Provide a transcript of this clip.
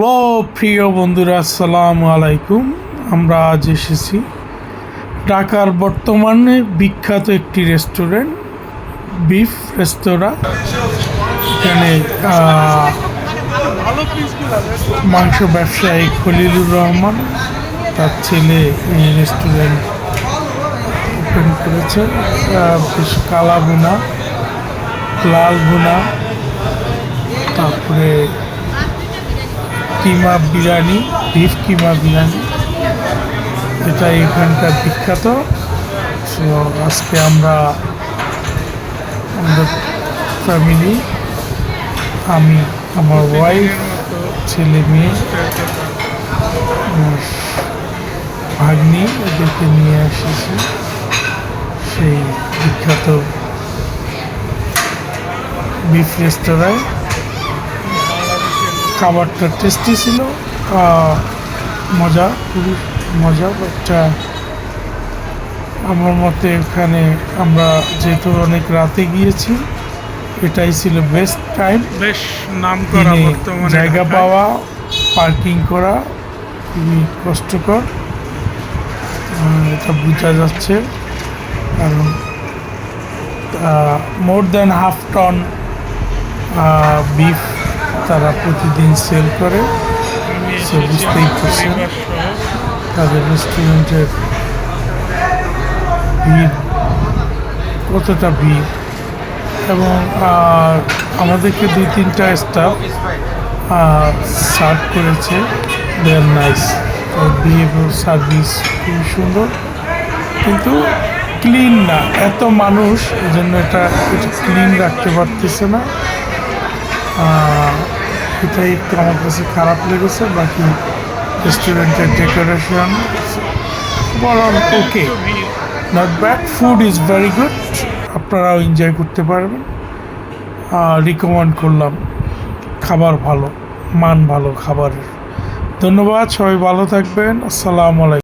Hello, প্রিয় বন্ধুরা, আসসালামু আলাইকুম। আমরা আজ এসেছি ঢাকার বর্তমানে বিখ্যাত একটি রেস্টুরেন্ট, বিফ রেস্তোরাঁ। এখানে মাংস ব্যবসায়ী খলিলুর রহমান, তার ছেলে এই রেস্টুরেন্ট ওপেন করেছে। কালা বোনা লাল বোনা তারপরে কিমা বিরিয়ানি বিফ কিমা বিরিয়ানি। এটা এখানকার বিখ্যাত। সো আজকে আমরা আমাদের ফ্যামিলি আমি, আমার ওয়াইফ ছেলে মেয়ে ভাগ্নি এদেরকে নিয়ে এসেছি। সেই বিখ্যাত বিফ রেস্তোরাঁয় খাবারটা টেস্টি ছিল মজা খুবই মজা বাট আমার মতে এখানে আমরা যেহেতু অনেক রাতে গিয়েছি এটাই ছিল বেস্ট টাইম বেশ নাম করা বর্তমানে জায়গা পাওয়া পার্কিং করা খুবই কষ্টকর। এটা বোঝা যাচ্ছে। কারণ more than half ton beef তারা প্রতিদিন সেল করে। সে বুঝতেই পারছেন। তাদের রেস্টুরেন্টের ভিড় কতটা ভিড়। এবং আহ, আমাদেরকে দুই তিনটা স্টাফ সার্ভ করেছে। দেয়ার নাইস বিহেভিয়ার সার্ভিস খুবই সুন্দর। কিন্তু ক্লিন না। এত মানুষ এই জন্য এটা ক্লিন রাখতে পারতেছে না। এটাই একটু আমার কাছে খারাপ লেগেছে, বাকি রেস্টুরেন্টের ডেকোরেশন বরং okay not bad food is very good আপনারাও এনজয় করতে পারবেন। রিকমেন্ড করলাম, খাবার ভালো, মান ভালো খাবারের। ধন্যবাদ, সবাই ভালো থাকবেন, আসসালামু আলাইকুম।